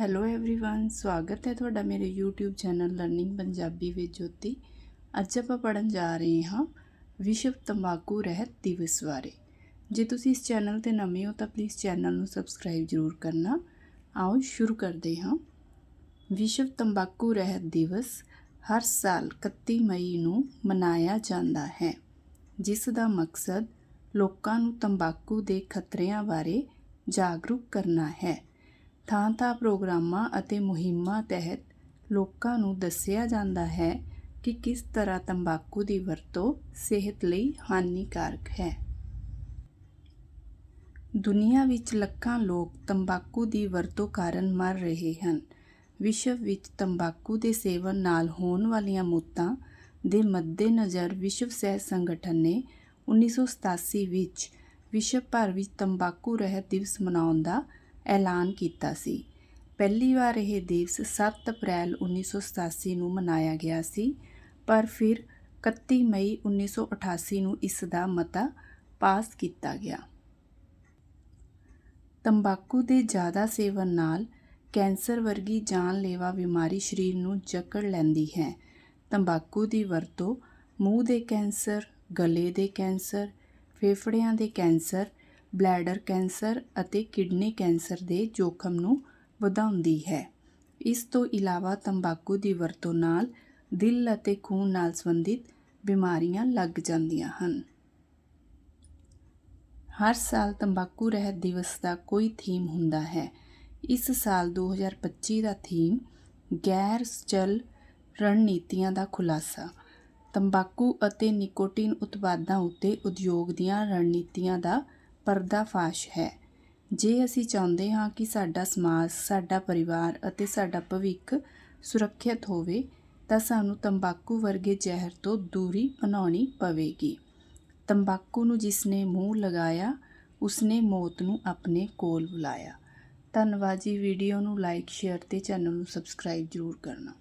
Hello everyone ਸਵਾਗਤ ਹੈ ਤੁਹਾਡਾ ਮੇਰੇ YouTube ਚੈਨਲ ਲਰਨਿੰਗ ਪੰਜਾਬੀ ਵਿੱਚ ਜੋਤੀ ਅੱਜ ਆਪਾਂ ਪੜਨ ਜਾ ਰਹੇ ਹਾਂ ਵਿਸ਼ਵ ਤੰਬਾਕੂ ਰਹਿਤ ਦਿਵਸ ਬਾਰੇ ਜੇ ਤੁਸੀਂ ਇਸ ਚੈਨਲ ਤੇ ਨਵੇਂ ਹੋ ਤਾਂ ਪਲੀਜ਼ ਚੈਨਲ ਨੂੰ ਸਬਸਕ੍ਰਾਈਬ ਜ਼ਰੂਰ ਕਰਨਾ ਆਓ ਸ਼ੁਰੂ ਕਰਦੇ ਹਾਂ ਵਿਸ਼ਵ ਤੰਬਾਕੂ ਰਹਿਤ ਦਿਵਸ ਹਰ ਸਾਲ 31 ਮਈ ਨੂੰ ਮਨਾਇਆ ਜਾਂਦਾ ਹੈ ਜਿਸ ਦਾ ਮਕਸਦ ਲੋਕਾਂ ਨੂੰ ਤੰਬਾਕੂ ਦੇ ਖਤਰਿਆਂ ਬਾਰੇ ਜਾਗਰੂਕ ਕਰਨਾ ਹੈ ਥਾਂ-ਥਾਂ ਪ੍ਰੋਗਰਾਮਾਂ ਅਤੇ ਮੁਹਿੰਮਾਂ ਤਹਿਤ ਲੋਕਾਂ ਨੂੰ ਦੱਸਿਆ ਜਾਂਦਾ ਹੈ ਕਿ ਕਿਸ ਤਰ੍ਹਾਂ ਤੰਬਾਕੂ ਦੀ ਵਰਤੋਂ ਸਿਹਤ ਲਈ ਹਾਨੀਕਾਰਕ ਹੈ। ਦੁਨੀਆ ਵਿੱਚ ਲੱਖਾਂ ਲੋਕ ਤੰਬਾਕੂ ਦੀ ਵਰਤੋਂ ਕਾਰਨ ਮਰ ਰਹੇ ਹਨ। ਵਿਸ਼ਵ ਵਿੱਚ ਤੰਬਾਕੂ ਦੇ ਸੇਵਨ ਨਾਲ ਹੋਣ ਵਾਲੀਆਂ ਮੌਤਾਂ ਦੇ ਮੱਦੇਨਜ਼ਰ ਵਿਸ਼ਵ ਸਿਹਤ ਸੰਗਠਨ ਨੇ 1987 ਵਿੱਚ ਵਿਸ਼ਵ ਭਰ ਵਿੱਚ ਤੰਬਾਕੂ ਰਹਿਤ ਦਿਵਸ ਮਨਾਉਣ ਦਾ ਐਲਾਨ ਕੀਤਾ ਸੀ। ਪਹਿਲੀ ਵਾਰ ਇਹ ਦਿਵਸ 7 ਅਪ੍ਰੈਲ 1987 ਨੂੰ ਮਨਾਇਆ ਗਿਆ ਸੀ, ਪਰ ਫਿਰ 31 ਮਈ 1988 ਨੂੰ ਇਸ ਦਾ ਮਤਾ ਪਾਸ ਕੀਤਾ ਗਿਆ। ਤੰਬਾਕੂ ਦੇ ਜ਼ਿਆਦਾ ਸੇਵਨ ਨਾਲ ਕੈਂਸਰ ਵਰਗੀ ਜਾਨਲੇਵਾ ਬਿਮਾਰੀ ਸਰੀਰ ਨੂੰ ਜਕੜ ਲੈਂਦੀ ਹੈ। ਤੰਬਾਕੂ ਦੀ ਵਰਤੋਂ ਮੂੰਹ ਦੇ ਕੈਂਸਰ, ਗਲੇ ਦੇ ਕੈਂਸਰ, ਫੇਫੜਿਆਂ ਦੇ ਕੈਂਸਰ ਬਲੈਡਰ ਕੈਂਸਰ ਅਤੇ ਕਿਡਨੀ ਕੈਂਸਰ ਦੇ ਜੋਖਮ ਨੂੰ ਵਧਾਉਂਦੀ ਹੈ। ਇਸ ਤੋਂ ਇਲਾਵਾ ਤੰਬਾਕੂ ਦੀ ਵਰਤੋਂ ਨਾਲ ਦਿਲ ਅਤੇ ਖੂਨ ਨਾਲ ਸੰਬੰਧਿਤ ਬਿਮਾਰੀਆਂ ਲੱਗ ਜਾਂਦੀਆਂ ਹਨ। ਹਰ ਸਾਲ ਤੰਬਾਕੂ ਰਹਿਤ ਦਿਵਸ ਦਾ ਕੋਈ ਥੀਮ ਹੁੰਦਾ ਹੈ। ਇਸ ਸਾਲ 2025 ਦਾ ਥੀਮ ਗੈਰ ਚਲ ਰਣਨੀਤੀਆਂ ਦਾ ਖੁਲਾਸਾ। ਤੰਬਾਕੂ ਅਤੇ ਨਿਕੋਟਿਨ ਉਤਪਾਦਾਂ ਉੱਤੇ ਉਦਯੋਗ ਦੀਆਂ ਰਣਨੀਤੀਆਂ ਦਾ ਪਰਦਾਫਾਸ਼ ਹੈ। ਜੇ ਅਸੀਂ ਚਾਹੁੰਦੇ ਹਾਂ ਕਿ ਸਾਡਾ ਸਮਾਜ, ਸਾਡਾ ਪਰਿਵਾਰ ਅਤੇ ਸਾਡਾ ਭਵਿੱਖ ਸੁਰੱਖਿਅਤ ਹੋਵੇ, ਤਾਂ ਸਾਨੂੰ ਤੰਬਾਕੂ ਵਰਗੇ ਜ਼ਹਿਰ ਤੋਂ ਦੂਰੀ ਬਣਾਉਣੀ ਪਵੇਗੀ। ਤੰਬਾਕੂ ਨੂੰ ਜਿਸਨੇ ਮੂੰਹ ਲਗਾਇਆ, ਉਸਨੇ ਮੌਤ ਨੂੰ ਆਪਣੇ ਕੋਲ ਬੁਲਾਇਆ। ਧੰਨਵਾਦ ਜੀ। ਵੀਡੀਓ ਨੂੰ ਲਾਈਕ, ਸ਼ੇਅਰ ਤੇ ਚੈਨਲ ਨੂੰ ਸਬਸਕ੍ਰਾਈਬ ਜ਼ਰੂਰ ਕਰਨਾ।